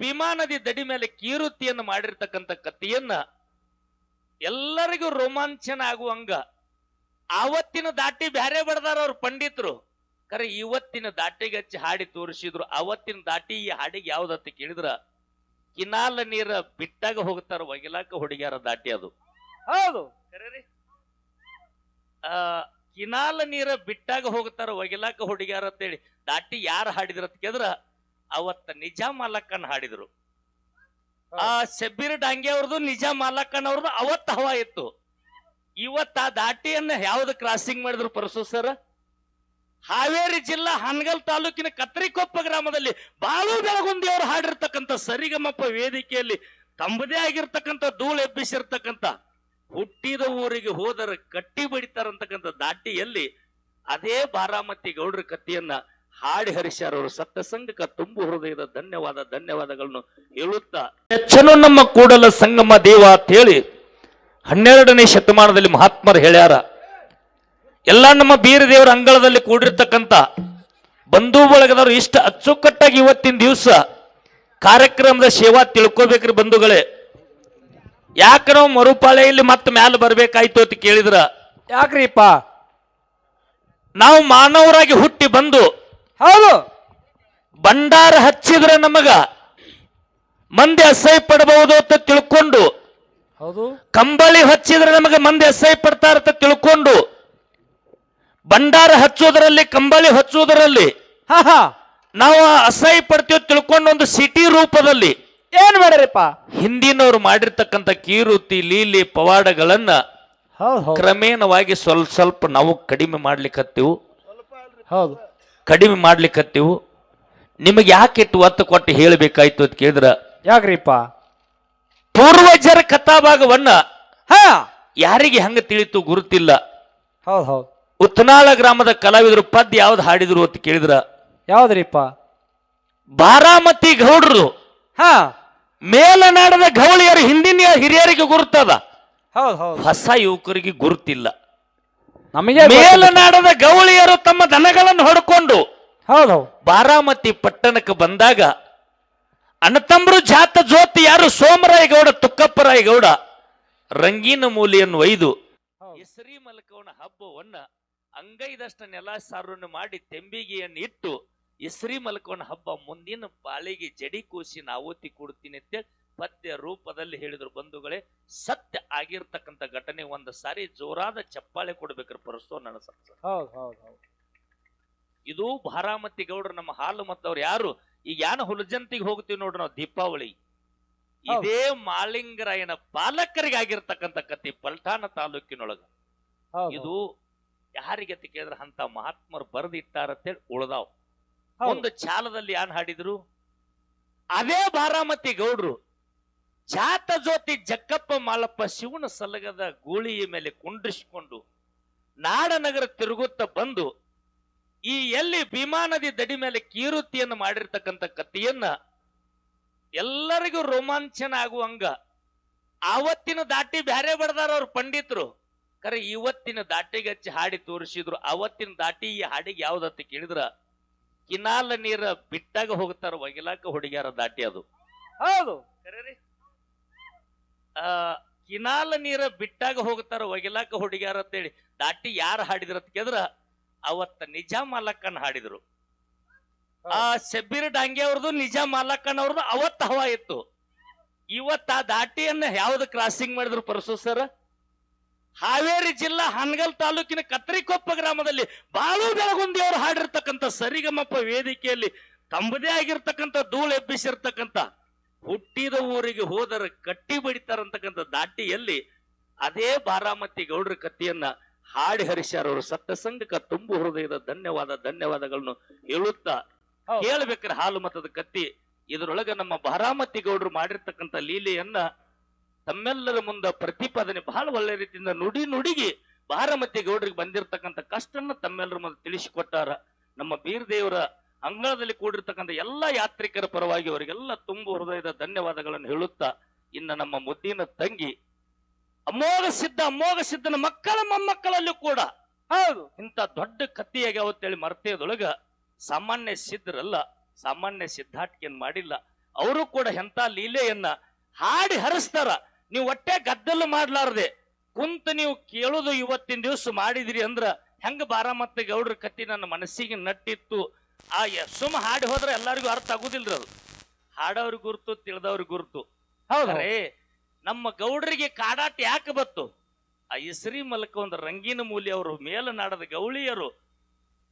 ಭೀಮಾ ನದಿ ದಡಿ ಮೇಲೆ ಕೀರುತಿಯನ್ನು ಮಾಡಿರ್ತಕ್ಕಂಥ ಕಥೆಯನ್ನ ಎಲ್ಲರಿಗೂ ರೋಮಾಂಚನ ಆಗುವಂಗ. ಆವತ್ತಿನ ದಾಟಿ ಬ್ಯಾರೆ ಬಡದಾರ ಅವ್ರ ಪಂಡಿತರು. ಕರೆ ಇವತ್ತಿನ ದಾಟಿಗೆ ಹಚ್ಚಿ ಹಾಡಿ ತೋರಿಸಿದ್ರು. ಅವತ್ತಿನ ದಾಟಿ ಈ ಹಾಡಿಗೆ ಯಾವ್ದತ್ತ ಕೇಳಿದ್ರ ಕಿನಾಲ ನೀರ ಬಿಟ್ಟಾಗ ಹೋಗ್ತಾರ ಒಗಿಲಾಕ ಹುಡುಗಿಯರ ದಾಟಿ ಅದು. ಹೌದು. ಆ ಕಿನಾಲ ನೀರ ಬಿಟ್ಟಾಗ ಹೋಗ್ತಾರ ಒಗಿಲಾಕ ಹುಡುಗಿಯಾರ ಅಂತೇಳಿ ದಾಟಿ ಯಾರು ಹಾಡಿದ್ರ ಅಂತ ಕೇಳಿದ್ರ ಅವತ್ತ ನಿಜ ಮಾಲಕ್ಕನ್ ಹಾಡಿದ್ರು. ಆ ಶಬ್ಬೀರ್ ಡಾಂಗೆ ಅವ್ರದ್ದು ನಿಜ ಮಾಲಕ್ಕನ್ ಅವ್ರದ್ದು ಅವತ್ತ ಹವಾ ಇತ್ತು. ಇವತ್ತ ಆ ದಾಟಿಯನ್ನ ಯಾವ್ದು ಕ್ರಾಸಿಂಗ್ ಮಾಡಿದ್ರು ಪರಸು ಸರ್ ಹಾವೇರಿ ಜಿಲ್ಲಾ ಹನಗಲ್ ತಾಲೂಕಿನ ಕತ್ರಿಕೊಪ್ಪ ಗ್ರಾಮದಲ್ಲಿ ಬಾಳು ಬೆಳಗುಂದಿ ಅವರು ಹಾಡಿರ್ತಕ್ಕಂಥ ಸರಿಗಮಪ್ಪ ವೇದಿಕೆಯಲ್ಲಿ ತಮ್ಮದೇ ಆಗಿರ್ತಕ್ಕಂಥ ಧೂಳು ಎಬ್ಬಿಸಿರ್ತಕ್ಕಂಥ ಹುಟ್ಟಿದ ಊರಿಗೆ ಹೋದರೆ ಕಟ್ಟಿ ಬಡಿತಾರಂತಕ್ಕಂಥ ದಾಟಿಯಲ್ಲಿ ಅದೇ ಬಾರಾಮತಿ ಗೌಡ್ರ ಕಥೆಯನ್ನ ಹಾಡಿ ಹರಿಸ್ಯಾರ ಅವರು. ಸತ್ತ ಸಂಘಕ ತುಂಬು ಹೃದಯದ ಧನ್ಯವಾದ ಧನ್ಯವಾದಗಳನ್ನು ಹೇಳುತ್ತಾ ಹೆಚ್ಚನು ನಮ್ಮ ಕೂಡಲ ಸಂಗಮ ದೇವ ಅಂತ ಹೇಳಿ ಹನ್ನೆರಡನೇ ಶತಮಾನದಲ್ಲಿ ಮಹಾತ್ಮರು ಹೇಳ್ಯಾರ. ಎಲ್ಲ ನಮ್ಮ ಬೀರ ದೇವರ ಅಂಗಳದಲ್ಲಿ ಕೂಡಿರ್ತಕ್ಕಂಥ ಬಂಧು ಬಳಗದವರು ಇಷ್ಟು ಅಚ್ಚುಕಟ್ಟಾಗಿ ಇವತ್ತಿನ ದಿವಸ ಕಾರ್ಯಕ್ರಮದ ಸೇವಾ ತಿಳ್ಕೊಬೇಕ್ರಿ ಬಂಧುಗಳೇ. ಯಾಕೆ ನಾವು ಮರುಪಾಳೆಯಲ್ಲಿ ಮತ್ತೆ ಮ್ಯಾಲ ಬರ್ಬೇಕಾಯ್ತು ಅಂತ ಕೇಳಿದ್ರ. ಯಾಕ್ರಿಪ್ಪ? ನಾವು ಮಾನವರಾಗಿ ಹುಟ್ಟಿ ಬಂದು ಹೌದು. ಭಂಡಾರ ಹಚ್ಚಿದ್ರೆ ನಮಗ ಮಂದಿ ಅಸಹ್ಯ ಪಡಬಹುದು ಅಂತ ತಿಳ್ಕೊಂಡು ಹೌದು. ಕಂಬಳಿ ಹಚ್ಚಿದ್ರೆ ನಮಗೆ ಮಂದಿ ಅಸಹ್ಯ ಪಡ್ತಾರ ಅಂತ ತಿಳ್ಕೊಂಡು ಭಂಡಾರ ಹಚ್ಚೋದ್ರಲ್ಲಿ ಕಂಬಳಿ ಹಚ್ಚೋದ್ರಲ್ಲಿ ಹಾ ಹಾ. ನಾವು ಅಸಹ್ಯ ಪಡ್ತೀವಿ ತಿಳ್ಕೊಂಡು ಒಂದು ಸಿಟಿ ರೂಪದಲ್ಲಿ ಏನ್ ಮಾಡ್ರಿಪ್ಪ ಹಿಂದಿನವರು ಮಾಡಿರ್ತಕ್ಕಂಥ ಕೀರುತಿ ಲೀಲಿ ಪವಾಡಗಳನ್ನ ಕ್ರಮೇಣವಾಗಿ ಸ್ವಲ್ಪ ಸ್ವಲ್ಪ ನಾವು ಕಡಿಮೆ ಮಾಡ್ಲಿಕ್ಕೆ ಹತ್ತಿವು ಹೌದು. ಕಡಿಮೆ ಮಾಡ್ಲಿಕ್ಕತ್ತೀವು ನಿಮಗೆ ಯಾಕೆ ಇಟ್ಟು ಒತ್ತು ಕೊಟ್ಟು ಹೇಳಬೇಕಾಯ್ತು ಅಂತ ಕೇಳಿದ್ರ ಯಾಕ್ರಿಪ್ಪ? ಪೂರ್ವಜರ ಕಥಾಭಾಗವನ್ನ ಹಾ! ಯಾರಿಗೆ ಹಂಗ ತಿಳಿತು ಗುರುತಿಲ್ಲ. ಹೌದು ಹೌದು. ಉತ್ನಾಳ ಗ್ರಾಮದ ಕಲಾವಿದರು ಪದ್ಯ ಯಾವ್ದು ಹಾಡಿದ್ರು ಅಂತ ಕೇಳಿದ್ರ ಯಾವ್ದ್ರಿಪ್ಪ? ಬಾರಾಮತಿ ಗೌಡ್ರು. ಹ! ಮೇಲನಾಡದ ಗೌಳಿಯರು ಹಿಂದಿನ ಹಿರಿಯರಿಗೆ ಗುರುತದ. ಹೌದು ಹೌದು. ಹೊಸ ಯುವಕರಿಗೆ ಗುರುತಿಲ್ಲ. ನಮಗೆ ಮೇಲನಾಡದ ಗೌಳಿಯರು ತಮ್ಮ ದನಗಳನ್ನು ಹೊಡ್ಕೊಂಡು ಹೌದು. ಬಾರಾಮತಿ ಪಟ್ಟಣಕ್ಕೆ ಬಂದಾಗ ಅಣ್ಣತಂಬರು ಜಾತ ಜ್ಯೋತಿ ಯಾರು? ಸೋಮರಾಯಗೌಡ ತುಕ್ಕಪ್ಪರಾಯಗೌಡ ರಂಗಿನ ಮೂಲಿಯನ್ನು ಒಯ್ದು ಹೆಸರಿ ಮಲಕವನ ಹಬ್ಬವನ್ನ ಅಂಗೈದಷ್ಟ ನೆಲ ಸಾರನ್ನು ಮಾಡಿ ತೆಂಬಿಗೆಯನ್ನು ಇಟ್ಟು ಹೆಸರಿ ಮಲಕವನ ಹಬ್ಬ ಮುಂದಿನ ಪಾಳಿಗೆ ಜಡಿ ಕೂಸಿ ನಾವೋತಿ ಕೊಡ್ತೀನಿ ಅಂತೇಳಿ ಪದ್ಯ ರೂಪದಲ್ಲಿ ಹೇಳಿದ್ರು ಬಂಧುಗಳೇ ಸತ್ಯ ಆಗಿರ್ತಕ್ಕಂಥ ಘಟನೆ ಒಂದು ಸಾರಿ ಜೋರಾದ ಚಪ್ಪಾಳೆ ಕೊಡ್ಬೇಕ್ರಿ ಪರಸ್ತೋ ನನ್ನ ಇದು ಭಾರಾಮತಿ ಗೌಡ್ರು ನಮ್ಮ ಹಾಲು ಮತ್ತವ್ರು ಯಾರು? ಈಗ ಯಾನ ಹುಲಜಂತಿಗೆ ಹೋಗ್ತೀವಿ ನೋಡ್ರಿ ನಾವು ದೀಪಾವಳಿ. ಇದೇ ಮಾಲಿಂಗರಾಯನ ಪಾಲಕರಿಗೆ ಆಗಿರ್ತಕ್ಕಂಥ ಕತಿ ಪಲ್ಟಾಣ ತಾಲೂಕಿನೊಳಗ. ಇದು ಯಾರಿಗೆ ಕೇಳಿದ್ರೆ ಅಂತ ಮಹಾತ್ಮರು ಬರೆದಿಟ್ಟಾರಂತೇಳಿ ಉಳ್ದಾವ್. ಒಂದು ಚಾಲದಲ್ಲಿ ಯಾನ್ ಹಾಡಿದ್ರು? ಅದೇ ಬಾರಾಮತಿ ಗೌಡ್ರು ಜಾತ ಜ್ಯೋತಿ ಜಕ್ಕಪ್ಪ ಮಾಲಪ್ಪ ಶಿವನ ಸಲಗದ ಗೂಳಿಯ ಮೇಲೆ ಕುಂಡ್ರಿಸಿಕೊಂಡು ನಾಡನಗರ ತಿರುಗುತ್ತಾ ಬಂದು ಈ ಎಲ್ಲಿ ಭೀಮಾ ನದಿ ದಡಿ ಮೇಲೆ ಕೀರುತಿಯನ್ನು ಮಾಡಿರ್ತಕ್ಕಂಥ ಕಥೆಯನ್ನ ಎಲ್ಲರಿಗೂ ರೋಮಾಂಚನ ಆಗುವಂಗ. ಆವತ್ತಿನ ದಾಟಿ ಬ್ಯಾರೆ ಬಡದಾರ ಅವ್ರ ಪಂಡಿತರು. ಕರೆ ಇವತ್ತಿನ ದಾಟಿಗೆ ಹಚ್ಚಿ ಹಾಡಿ ತೋರಿಸಿದ್ರು. ಅವತ್ತಿನ ದಾಟಿ ಈ ಹಾಡಿಗೆ ಯಾವ್ದತ್ತಿ ಕೇಳಿದ್ರ? ಕಿನಾಲ ನೀರ ಬಿಟ್ಟಾಗ ಹೋಗ್ತಾರ ಒಗಿಲಾಕ ಹುಡುಗಿಯಾರ ದಾಟಿ ಅದು. ಹೌದು. ಕರೇರಿ. ಆ ಕಿನಾಲ ನೀರ ಬಿಟ್ಟಾಗ ಹೋಗ್ತಾರ ಒಗಿಲಾಕ ಹುಡುಗ್ಯಾರ ಅಂತೇಳಿ. ದಾಟಿ ಯಾರು ಹಾಡಿದ್ರ ಅಂತ ಕೇಳಿದ್ರ ಅವತ್ತ ನಿಜ ಮಾಲಕ್ಕನ್ ಹಾಡಿದ್ರು ಆ ಶಬ್ಬೀರ್ ಡಾಂಗೆ ಅವ್ರದ್ದು ನಿಜ ಮಾಲಕ್ಕನ್ ಅವ್ರದ್ದು ಅವತ್ತ ಹವಾ ಇತ್ತು. ಇವತ್ತ ಆ ದಾಟಿಯನ್ನ ಯಾವ್ದು ಕ್ರಾಸಿಂಗ್ ಮಾಡಿದ್ರು ಪರಸು ಸರ್? ಹಾವೇರಿ ಜಿಲ್ಲಾ ಹನಗಲ್ ತಾಲೂಕಿನ ಕತ್ರಿಕೊಪ್ಪ ಗ್ರಾಮದಲ್ಲಿ ಬಾಳು ಬೆಳಗುಂದಿ ಅವರು ಹಾಡಿರ್ತಕ್ಕಂಥ ಸರಿಗಮಪ್ಪ ವೇದಿಕೆಯಲ್ಲಿ ತಮ್ಮದೇ ಆಗಿರ್ತಕ್ಕಂಥ ಧೂಳು ಎಬ್ಬಿಸಿರ್ತಕ್ಕಂಥ ಹುಟ್ಟಿದ ಊರಿಗೆ ಹೋದರ ಕಟ್ಟಿ ಬಡಿತಾರಂತಕ್ಕಂಥ ದಾಟಿಯಲ್ಲಿ ಅದೇ ಬಾರಾಮತಿ ಗೌಡ್ರ ಕತ್ತಿಯನ್ನ ಹಾಡಿ ಹರಿಸ್ಯಾರ ಅವರು. ಸತ್ತ ಸಂಘಕ ತುಂಬು ಹೃದಯದ ಧನ್ಯವಾದ ಧನ್ಯವಾದಗಳನ್ನು ಹೇಳುತ್ತಾ ಹೌದು. ಹೇಳ್ಬೇಕ್ರೆ ಹಾಲು ಮತದ ಕತ್ತಿ. ಇದರೊಳಗೆ ನಮ್ಮ ಬಾರಾಮತಿ ಗೌಡ್ರು ಮಾಡಿರ್ತಕ್ಕಂಥ ಲೀಲೆಯನ್ನ ತಮ್ಮೆಲ್ಲರ ಮುಂದ ಪ್ರತಿಪಾದನೆ ಬಹಳ ಒಳ್ಳೆ ರೀತಿಯಿಂದ ನುಡಿ ನುಡಿಗೆ ಬಾರಾಮತಿ ಗೌಡ್ರಿಗೆ ಬಂದಿರತಕ್ಕಂಥ ಕಷ್ಟನ್ನ ತಮ್ಮೆಲ್ಲರ ಮುಂದೆ ತಿಳಿಸಿಕೊಟ್ಟಾರ. ನಮ್ಮ ಬೀರ್ ದೇವರ ಅಂಗಳದಲ್ಲಿ ಕೂಡಿರ್ತಕ್ಕಂಥ ಎಲ್ಲ ಯಾತ್ರಿಕರ ಪರವಾಗಿ ಅವರಿಗೆಲ್ಲ ತುಂಬು ಹೃದಯದ ಧನ್ಯವಾದಗಳನ್ನು ಹೇಳುತ್ತಾ ಇನ್ನ ನಮ್ಮ ಮುದ್ದಿನ ತಂಗಿ ಅಮೋಘ ಸಿದ್ಧ ಅಮೋಘ ಸಿದ್ಧನ ಮಕ್ಕಳ ಮೊಮ್ಮಕ್ಕಳಲ್ಲೂ ಕೂಡ ಹೌದು. ಇಂಥ ದೊಡ್ಡ ಕತ್ತಿಯಾಗಿ ಅವತ್ತೇಳಿ ಮರ್ತೆಯದೊಳಗ ಸಾಮಾನ್ಯ ಸಿದ್ಧರಲ್ಲ ಸಾಮಾನ್ಯ ಸಿದ್ಧಾಟಿಕೆಯನ್ನು ಮಾಡಿಲ್ಲ. ಅವರು ಕೂಡ ಎಂತ ಲೀಲೆಯನ್ನ ಹಾಡಿ ಹರಿಸ್ತಾರ. ನೀವು ಒಟ್ಟೆ ಗದ್ದಲು ಮಾಡಲಾರದೆ ಕುಂತ ನೀವು ಕೇಳೋದು ಇವತ್ತಿನ ದಿವಸ ಮಾಡಿದಿರಿ ಅಂದ್ರ ಹೆಂಗ ಬಾರಾಮತ್ತ ಗೌಡ್ರ ಕತ್ತಿ ನನ್ನ ಮನಸ್ಸಿಗೆ ನಟ್ಟಿತ್ತು ಆ ಸುಮ್ ಹಾಡಿ ಹೋದ್ರೆ ಎಲ್ಲರಿಗೂ ಅರ್ಥ ಆಗುದಿಲ್ರಿ ಅದು. ಹಾಡೋರ್ ಗುರುತು ತಿಳಿದವ್ರ ಗುರುತು. ಹೌದು. ಅರೆ ನಮ್ಮ ಗೌಡರಿಗೆ ಕಾಡಾಟ ಯಾಕೆ ಬತ್ತು? ಆ ಇಸ್ರಿ ಮಲಕ ಒಂದು ರಂಗಿನ ಮೂಲಿ ಅವರು ಮೇಲನಾಡದ ಗೌಳಿಯರು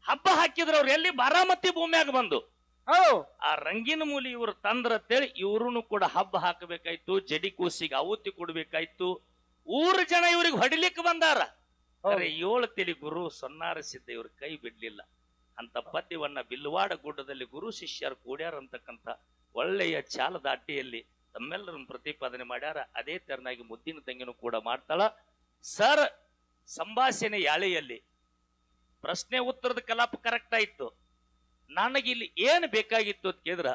ಹಬ್ಬ ಹಾಕಿದ್ರು ಅವ್ರು ಎಲ್ಲಿ ಬಾರಾಮತಿ ಭೂಮಿಯಾಗ ಬಂದು. ಹೌದು ಆ ರಂಗಿನ ಮೂಲಿ ಇವರು ತಂದ್ರತ್ತೇಳಿ ಇವ್ರು ಕೂಡ ಹಬ್ಬ ಹಾಕಬೇಕಾಯ್ತು ಜಡಿ ಕೂಸಿಗೆ ಆಹುತಿ ಕೊಡ್ಬೇಕಾಯ್ತು. ಊರು ಜನ ಇವ್ರಿಗೆ ಹೊಡಿಲಿಕ್ಕೆ ಬಂದಾರ. ಅರೆ ಏಳು ತಿಳಿ ಗುರು ಸೊನ್ನಾರಿಸಿದ್ದ ಇವ್ರ ಕೈ ಬಿಡ್ಲಿಲ್ಲ. ಅಂತ ಪದ್ಯವನ್ನ ಬಿಲ್ವಾಡ ಗುಡ್ಡದಲ್ಲಿ ಗುರು ಶಿಷ್ಯರು ಕೂಡ್ಯಾರಂತಕ್ಕಂಥ ಒಳ್ಳೆಯ ಚಾಲದ ಅಡ್ಡಿಯಲ್ಲಿ ತಮ್ಮೆಲ್ಲರನ್ನು ಪ್ರತಿಪಾದನೆ ಮಾಡ್ಯಾರ. ಅದೇ ತೆರನಾಗಿ ಮುದ್ದಿನ ತಂಗಿನೂ ಕೂಡ ಮಾಡ್ತಾಳ. ಸರ್, ಸಂಭಾಷಣೆ ಯಾಳೆಯಲ್ಲಿ? ಪ್ರಶ್ನೆ ಉತ್ತರದ ಕಲಾಪ ಕರೆಕ್ಟ್ ಆಯ್ತು. ನನಗಿಲ್ಲಿ ಏನು ಬೇಕಾಗಿತ್ತು ಅಂತ ಕೇಳಿದ್ರ?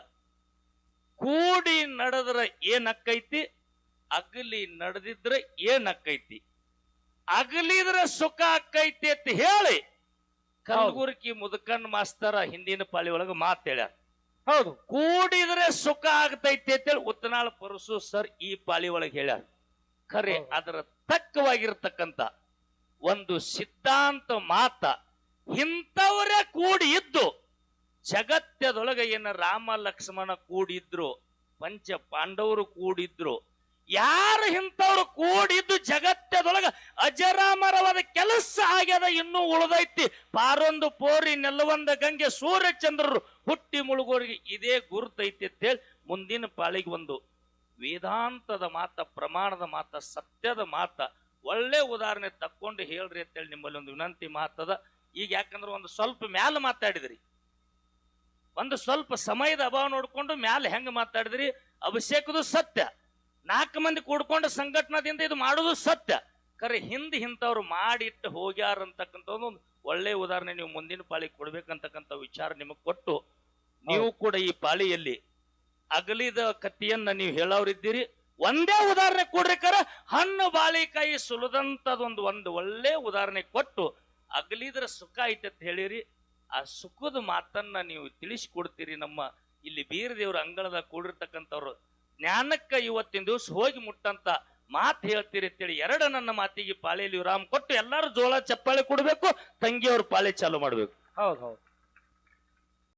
ಕೂಡಿ ನಡೆದ್ರ ಏನ್ ಅಕ್ಕೈತಿ? ಅಗಲಿ ನಡೆದಿದ್ರೆ ಏನ್ ಅಕ್ಕೈತಿ? ಅಗಲಿದ್ರೆ ಸುಖ ಅಕ್ಕೈತಿ ಅಂತ ಹೇಳಿ ಕಲಬುರ್ಗಿ ಮುದುಕನ್ ಮಾಸ್ತರ ಹಿಂದಿನ ಪಾಳಿ ಒಳಗೆ ಮಾತ್ ಹೇಳ್ಯಾರ. ಹೌದು. ಕೂಡಿದ್ರೆ ಸುಖ ಆಗ್ತೈತಿ ಅಂತೇಳಿ ಉತ್ತನಾಳ ಪರಸು ಸರ್ ಈ ಪಾಳಿ ಒಳಗೆ ಹೇಳ್ಯಾರ. ಖರೆ. ಅದರ ತಕ್ಕವಾಗಿರ್ತಕ್ಕಂತ ಒಂದು ಸಿದ್ಧಾಂತ ಮಾತ ಇಂಥವರೇ ಕೂಡಿ ಇದ್ದು ಜಗತ್ತದೊಳಗೆ ಏನ ರಾಮ ಲಕ್ಷ್ಮಣ ಕೂಡಿದ್ರು ಪಂಚ ಪಾಂಡವರು ಕೂಡಿದ್ರು ಯಾರು ಇಂಥವ್ರು ಕೂಡಿದ್ದು ಜಗತ್ತದೊಳಗ ಅಜರಾಮರವಾದ ಕೆಲಸ ಆಗ್ಯದ ಇನ್ನೂ ಉಳಿದೈತಿ. ಪಾರೊಂದು ಪೋರಿ ನೆಲ್ಲವಂದ ಗಂಗೆ ಸೂರ್ಯ ಚಂದ್ರರು ಹುಟ್ಟಿ ಮುಳುಗೋರಿಗೆ ಇದೇ ಗುರುತೈತಿ ಅಂತೇಳಿ ಮುಂದಿನ ಪಾಳಿಗೆ ಒಂದು ವೇದಾಂತದ ಮಾತ, ಪ್ರಮಾಣದ ಮಾತ, ಸತ್ಯದ ಮಾತ, ಒಳ್ಳೆ ಉದಾಹರಣೆ ತಕ್ಕೊಂಡು ಹೇಳ್ರಿ ಅಂತೇಳಿ ನಿಮ್ಮಲ್ಲಿ ಒಂದು ವಿನಂತಿ ಮಾತದ. ಈಗ ಯಾಕಂದ್ರೆ ಒಂದು ಸ್ವಲ್ಪ ಮ್ಯಾಲ ಮಾತಾಡಿದ್ರಿ. ಒಂದು ಸ್ವಲ್ಪ ಸಮಯದ ಅಭಾವ ನೋಡ್ಕೊಂಡು ಮ್ಯಾಲ ಹೆಂಗ ಮಾತಾಡಿದ್ರಿ? ಅಭಿಷೇಕದು ಸತ್ಯ. ನಾಲ್ಕು ಮಂದಿ ಕೂಡ್ಕೊಂಡ ಸಂಘಟನಾದಿಂದ ಇದು ಮಾಡೋದು ಸತ್ಯ. ಖರೆ ಹಿಂದೆ ಇಂಥವ್ರು ಮಾಡಿಟ್ಟು ಹೋಗ್ಯಾರ ಅಂತಕ್ಕಂಥ ಒಂದು ಒಳ್ಳೆ ಉದಾಹರಣೆ ನೀವು ಮುಂದಿನ ಪಾಳಿ ಕೊಡ್ಬೇಕಂತಕ್ಕಂಥ ವಿಚಾರ ನಿಮಗೆ ಕೊಟ್ಟು ನೀವು ಕೂಡ ಈ ಪಾಳಿಯಲ್ಲಿ ಅಗಲಿದ ಕತ್ತಿಯನ್ನ ನೀವು ಹೇಳೋರಿದ್ದೀರಿ. ಒಂದೇ ಉದಾಹರಣೆ ಕೊಡ್ರಿ ಕರ ಹಣ್ಣು ಬಾಳಿಕಾಯಿ ಸುಲದಂತದೊಂದು ಒಂದು ಒಳ್ಳೆ ಉದಾಹರಣೆ ಕೊಟ್ಟು ಅಗಲಿದ್ರ ಸುಖ ಐತೆ ಅಂತ ಹೇಳಿರಿ. ಆ ಸುಖದ ಮಾತನ್ನ ನೀವು ತಿಳಿಸಿಕೊಡ್ತೀರಿ ನಮ್ಮ ಇಲ್ಲಿ ಬೀರದೇವ್ರ ಅಂಗಳದ ಕೂಡಿರ್ತಕ್ಕಂಥವ್ರು ಜ್ಞಾನಕ್ಕ ಇವತ್ತಿನ ದಿವಸ ಹೋಗಿ ಮುಟ್ಟಂತ ಮಾತು ಹೇಳ್ತೀರಿ ಅಂತೇಳಿ ಎರಡ ನನ್ನ ಮಾತಿಗೆ ಪಾಳೆಯಲ್ಲಿ ವಿರಾಮ ಕೊಟ್ಟು ಎಲ್ಲರೂ ಜೋಳ ಚಪ್ಪಾಳೆ ಕೊಡಬೇಕು, ತಂಗಿಯವ್ರ ಪಾಳೆ ಚಾಲು ಮಾಡ್ಬೇಕು. ಹೌದು ಹೌದು.